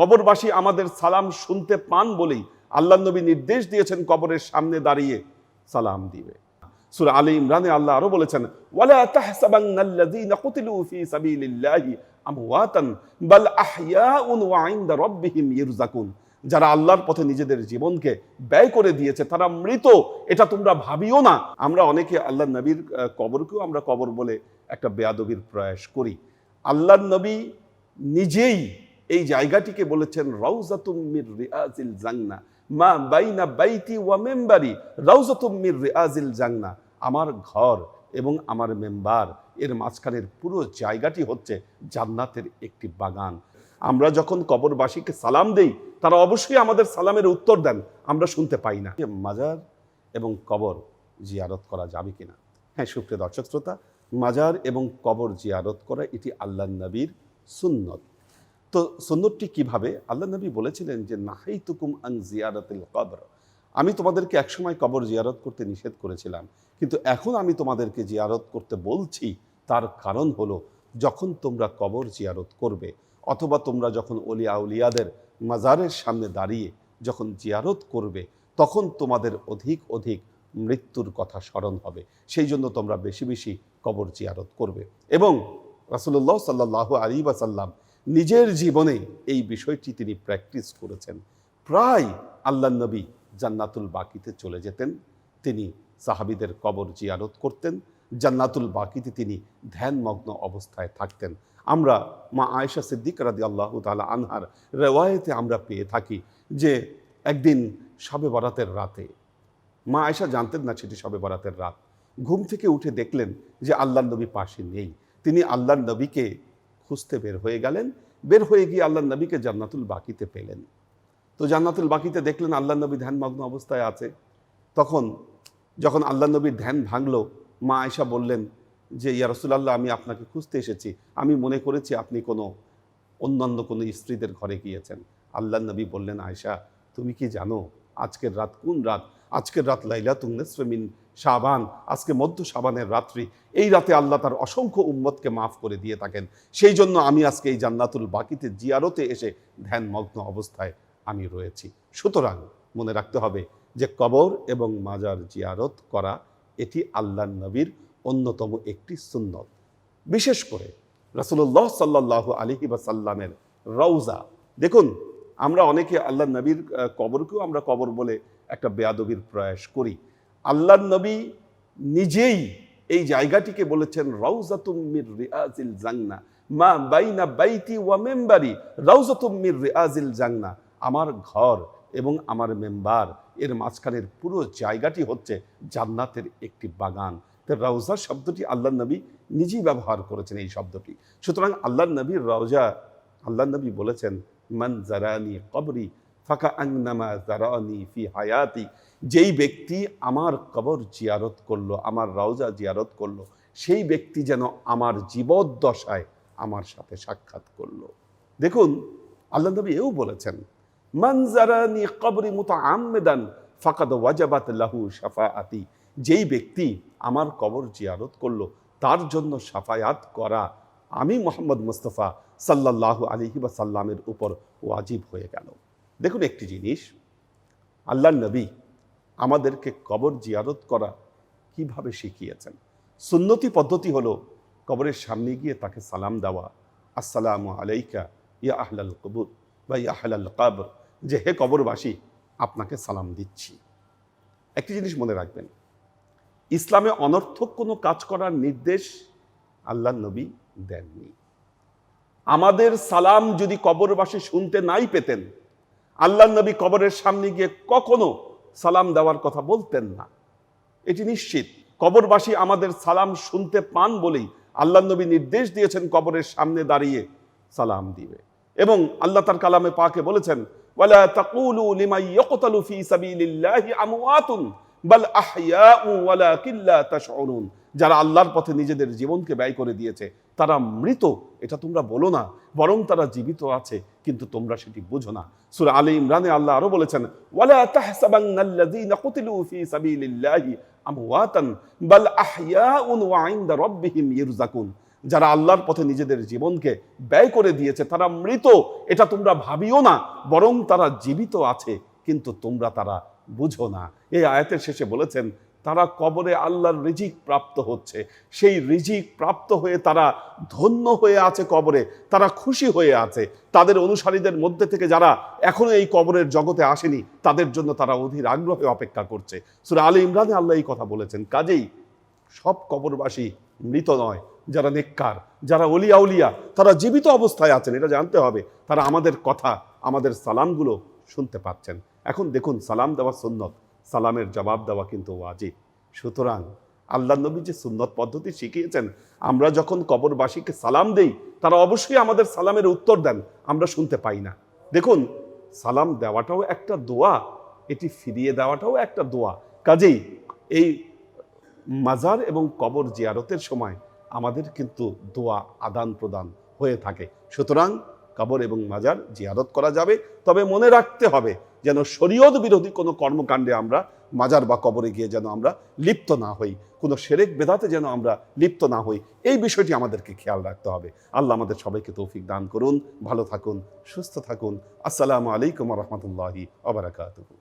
কবরবাসী আমাদের সালাম শুনতে পান বলেই আল্লাহ নবী নির্দেশ দিয়েছেন কবরের সামনে দাঁড়িয়ে সালাম দিবে। সূরা আলী ইমরানে আল্লাহ আরও বলেছেন, ওয়ালা তাহসাবান্নাল্লাযীনা কুতিলু ফী সাবিলিল্লাহি আমওয়াতান, বাল আহইয়াউন ওয়া ইনদা রাব্বিহিম যারা আল্লাহর পথে নিজেদের জীবনকে ব্যয় করে দিয়েছে, তারা মৃত, এটা তোমরা ভাবিও না। আমরা অনেকে আল্লাহ নবীর কবরকেও আমরা কবর বলে একটা বেয়াদবির প্রয়াস করি। আল্লাহ নবী নিজেই এই জায়গাটিকে বলেছেন, রাউজাতুম মির রিয়াজিল জান্না মা বাইনা বাইতি ওয়া মেম্বারি, রাউজাতুম মির রিয়াজিল জান্না আমার ঘর এবং আমার মেম্বার, এর মাঝখানের পুরো জায়গাটি হচ্ছে জান্নাতের একটি বাগান। আমরা যখন কবরবাসীকে সালাম দেই, তারা অবশ্যই আমাদের সালামের উত্তর দেন, আমরা শুনতে পাই না। মাজার এবং কবর জিয়ারত করা যাবে কিনা? হ্যাঁ সুপ্রিয় দর্শক শ্রোতা, মাজার এবং কবর জিয়ারত করা এটি আল্লাহ নবীর সুন্নত। তো সুন্নতটি কীভাবে? আল্লাহ নবী বলেছিলেন যে নাহাই তুকুম আং জিয়ারতিল কবর। আমি তোমাদেরকে একসময় কবর জিয়ারত করতে নিষেধ করেছিলাম, কিন্তু এখন আমি তোমাদেরকে জিয়ারত করতে বলছি, তার কারণ হলো যখন তোমরা কবর জিয়ারত করবে, অথবা তোমরা যখন অলিয়া উলিয়াদের মাজারের সামনে দাঁড়িয়ে যখন জিয়ারত করবে, তখন তোমাদের অধিক অধিক মৃত্যুর কথা স্মরণ হবে। সেই জন্য তোমরা বেশি বেশি কবর জিয়ারত করবে। এবং রাসুল্লাহ সাল্লাহ আলী বাসাল্লাম নিজের জীবনে এই বিষয়টি তিনি প্র্যাকটিস করেছেন। প্রায় আল্লাহ নবী জান্নাতুল বাকিতে চলে যেতেন। তিনি সাহাবিদের কবর জিয়ারত করতেন। জান্নাতুল বাকিতে তিনি ধ্যানমগ্ন অবস্থায় থাকতেন। আমরা মা আয়েশা সিদ্দিক রাদি আল্লাহ তালা আনহার রেওয়ায়েতে আমরা পেয়ে থাকি যে একদিন শবে বরাতের রাতে, মা আয়েশা জানতেন না সেটি শবে বরাতের রাত, ঘুম থেকে উঠে দেখলেন যে আল্লাহ নবী পাশে নেই। তিনি আল্লাহ নবীকে খুঁজতে বের হয়ে গেলেন। বের হয়ে গিয়ে আল্লাহ নবীকে জান্নাতুল বাকিতে পেলেন। তো জান্নাতুল বাকিতে দেখলেন আল্লাহ নবী ধ্যানমগ্ন অবস্থায় আছে। তখন যখন আল্লাহ নবীর ধ্যান ভাঙলো, মা আয়সা বললেন যে, ইয়া রসুলাল্লাহ, আমি আপনাকে খুঁজতে এসেছি। আমি মনে করেছি আপনি কোনো অন্যান্য কোনো স্ত্রীদের ঘরে গিয়েছেন। আল্লাহ নবী বললেন আয়সা তুমি কি জানো আজকের রাত কোন রাত? আজকের রাত লাইলা তুংনেসমিন শাবান, আজকে মধ্য শাবানের রাত্রি। এই রাতে আল্লাহ তার অসংখ্য উম্মতকে মাফ করে দিয়ে থাকেন। সেই জন্য আমি আজকে এই জান্নাতুল বাকিতে জিয়ারতে এসে ধ্যানমগ্ন অবস্থায় আমি রয়েছি। সুতরাং মনে রাখতে হবে যে কবর এবং মাজার জিয়ারত করা, এটি আল্লাহ নবীর অন্যতম একটি সুন্নত। বিশেষ করে রাসুল্লাহ সাল্লাহ আলহি বাসাল্লামের রওজা। দেখুন, আমরা অনেকে আল্লাহ নবীর কবরকেও আমরা কবর বলে একটা বেয়াদবির প্রয়াস করি। আল্লাহ নবী নিজেই এই জায়গাটিকে বলেছেন, রাউজাতুম রিয়াজিল জান্না মা বাইনা বাইতি ওয়া মেম্বারি রিয়াজিল জান্না আমার ঘর এবং আমার মেম্বার, এর মাঝখানের পুরো জায়গাটি হচ্ছে জান্নাতের একটি বাগান। তো রওজা শব্দটি আল্লাহ নবী নিজেই ব্যবহার করেছেন এই শব্দটি। সুতরাং আল্লাহ নবীর রওজা আল্লাহ নবী বলেছেন, মান জারানি কবরি, ফাঁকা আংনামা জারানি ফি হায়াতি। যেই ব্যক্তি আমার কবর জিয়ারত করল, আমার রওজা জিয়ারত করল, সেই ব্যক্তি যেন আমার জীবদ্দশায় আমার সাথে সাক্ষাৎ করল। দেখুন, আল্লাহ নবী এও বলেছেন মানজারানি কবরি মুতা আমেদান ফাকাদ ওয়াজাবাত লাহু সাফাআতি যেই ব্যক্তি আমার কবর জিয়ারত করল, তার জন্য সাফায়াত করা আমি মোহাম্মদ মুস্তফা সাল্লাল্লাহু আলহি বা সাল্লামের উপর ওয়াজিব হয়ে গেল। দেখুন একটি জিনিস আল্লাহ নবী আমাদেরকে কবর জিয়ারত করা কীভাবে শিখিয়েছেন? সুন্নতি পদ্ধতি হলো কবরের সামনে গিয়ে তাকে সালাম দেওয়া, আসসালামু আলাইকা ইয়া আহলাল কবুর বা ইয়া আহলাল কাবর যে হে কবরবাসী, আপনাকে সালাম দিচ্ছি। একটি জিনিস মনে রাখবেন, ইসলামে অনর্থক কোনো কাজ করার নির্দেশ আল্লাহ নবী দেননি। আমাদের সালাম যদি কবরবাসী শুনতে নাই পেতেন আল্লাহ নবী কবরের সামনে গিয়ে কখনো সালাম দেওয়ার কথা বলতেন না। এটি নিশ্চিত। কবরবাসী আমাদের সালাম শুনতে পান বলেই আল্লাহ নবী নির্দেশ দিয়েছেন কবরের সামনে দাঁড়িয়ে সালাম দিবে। এবং আল্লাহ তার কালামে পাকে বলেছেন, ওয়ালা বাল আহইয়াউ ওয়ালাকিন লা যারা আল্লাহর পথে নিজেদের জীবনকে ব্যয় করে দিয়েছে, তারা মৃত, এটা তোমরা বলো না। বরং তারা জীবিত আছে, কিন্তু তোমরা সেটি বুঝো না। সূরা আলী ইমরানে আল্লাহ আরও বলেছেন যারা আল্লাহর পথে নিজেদের জীবনকে ব্যয় করে দিয়েছে, তারা মৃত, এটা তোমরা ভাবিও না। বরং তারা জীবিত আছে, কিন্তু তোমরা তারা বুঝো না। এই আয়াতের শেষে বলেছেন তারা কবরে আল্লাহর রিজিক প্রাপ্ত হচ্ছে। সেই রিজিক প্রাপ্ত হয়ে তারা ধন্য হয়ে আছে কবরে, তারা খুশি হয়ে আছে। তাদের অনুসারীদের মধ্যে থেকে যারা এখনও এই কবরের জগতে আসেনি, তাদের জন্য তারা অধীর আগ্রহে অপেক্ষা করছে। সুরা আলী ইমরানে আল্লাহ এই কথা বলেছেন, কাজেই সব কবরবাসী মৃত নয়, যারা নেককার, যারা অলিয়া উলিয়া, তারা জীবিত অবস্থায় আছেন, এটা জানতে হবে। তারা আমাদের কথা, আমাদের সালামগুলো শুনতে পাচ্ছেন। এখন দেখুন সালাম দেওয়া সুন্নত। সালামের জবাব দেওয়া কিন্তু ওয়াজিব। সুতরাং আল্লাহ নবী যে সুন্নত পদ্ধতি শিখিয়েছেন, আমরা যখন কবরবাসীকে সালাম দেই, তারা অবশ্যই আমাদের সালামের উত্তর দেন, আমরা শুনতে পাই না। দেখুন, সালাম দেওয়াটাও একটা দোয়া, এটি ফিরিয়ে দেওয়াটাও একটা দোয়া। কাজেই এই মাজার এবং কবর জিয়ারতের সময় আমাদের কিন্তু দোয়া আদান প্রদান হয়ে থাকে। সুতরাং কবর এবং মাজার জিয়ারত করা যাবে, তবে মনে রাখতে হবে যেন শরীয়ত বিরোধী কোনো কর্মকাণ্ডে আমরা মাজার বা কবরে গিয়ে যেন আমরা লিপ্ত না হই, কোনো সেরেক বেদাতে যেন আমরা লিপ্ত না হই, এই বিষয়টি আমাদেরকে খেয়াল রাখতে হবে। আল্লাহ আমাদের সবাইকে তৌফিক দান করুন। ভালো থাকুন, সুস্থ থাকুন। আসসালামু আলাইকুম রহমতুল্লাহি আবরাকাতুহু